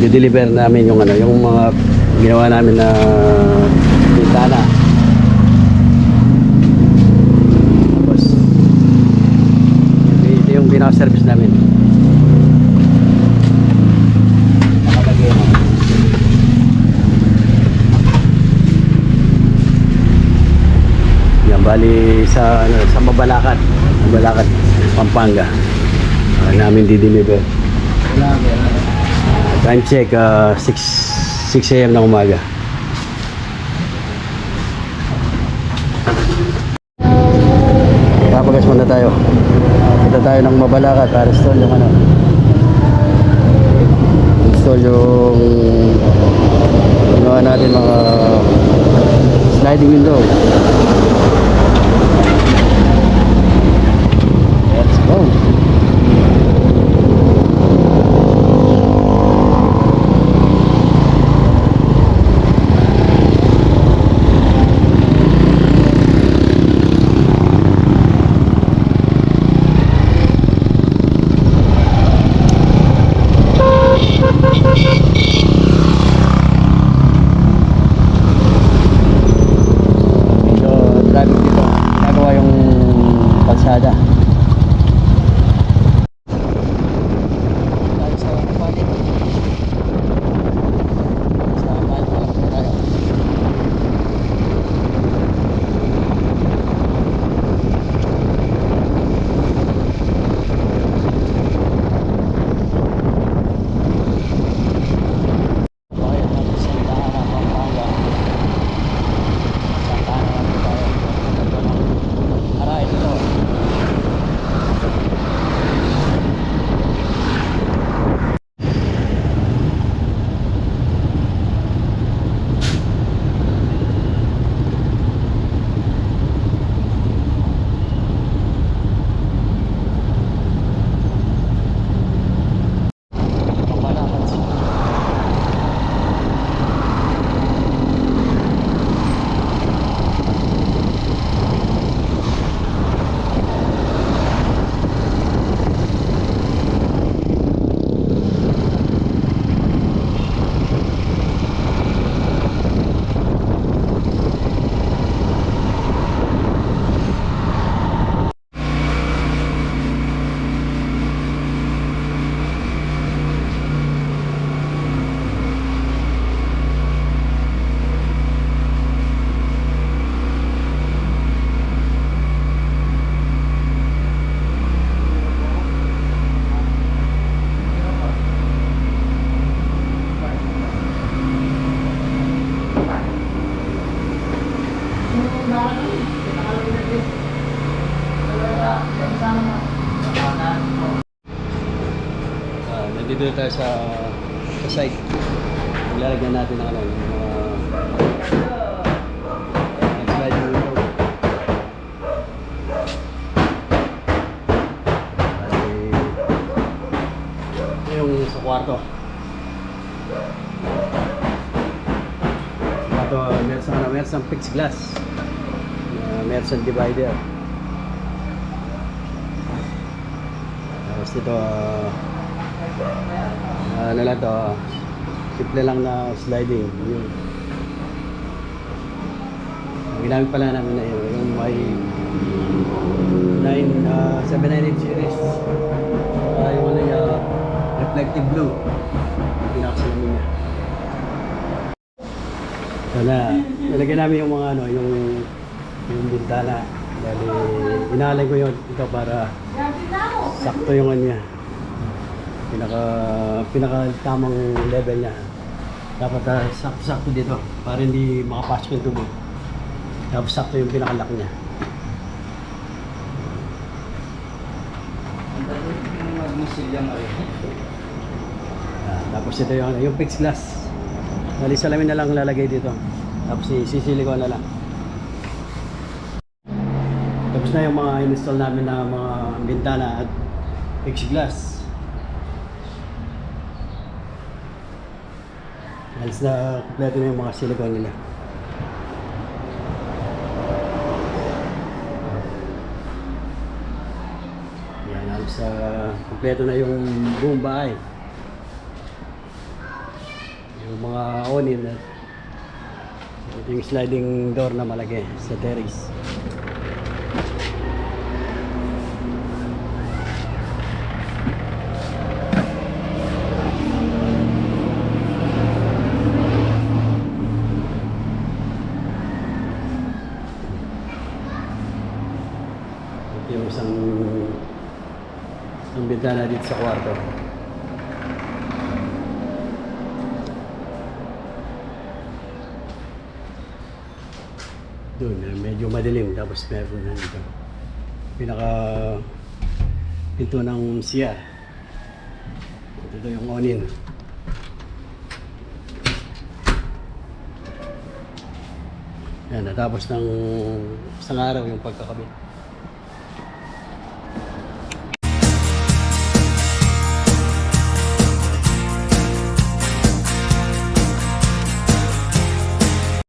di-deliver namin yung ano, yung mga ginawa namin na bintana. Tapos ito yung pinaka-service namin. Yan, bali sa, ano, sa Mabalacat. Mabalacat, Pampanga. Uh, namin di-deliver. Time check, uh, 6, 6 a.m. ng umaga. Papagas muna tayo. Punta tayo ng Mabalacat para install yung ano. Install yung ginawa natin mga sliding window. Na tayo sa, sa site. Ilalagyan natin ng ano, yung mga uh, yung kwarto. Kwarto, meron sa ano, meron sa fixed glass. Uh, meron sa divider. Tapos dito, ah, ano lang to, ah, simple lang na sliding. Yun. Ang ginamit pala namin na yun, yung may 9, uh, 798 series. Uh, yung ano yung ah, reflective blue. Pinakasalamin niya. So na, nilagyan namin yung mga ano, yung yung bintana. Dahil inaalay ko yun ito para sakto yung ano niya. Pinaka pinaka tamang level niya. Dapat uh, sakto-sakto dito para hindi makapasok yung tubig. Tapos sakto yung pinakalak niya. Ah, tapos ito yung, yung fixed glass. Bali salamin na lang lalagay dito. Tapos sisilikon na lang. Tapos na yung mga install namin na mga bintana at fixed glass. Halos na kompleto na yung mga silicone nila. Yan, halos sa kompleto na yung buong bahay. yung mga onin at yung sliding door na malaki sa terrace. Yung isang isang bintana dito sa kwarto. Doon, medyo madilim. Tapos meron na dito. Pinaka pinto ng siya. Ito yung onin. Yan, natapos ng isang araw yung pagkakabit.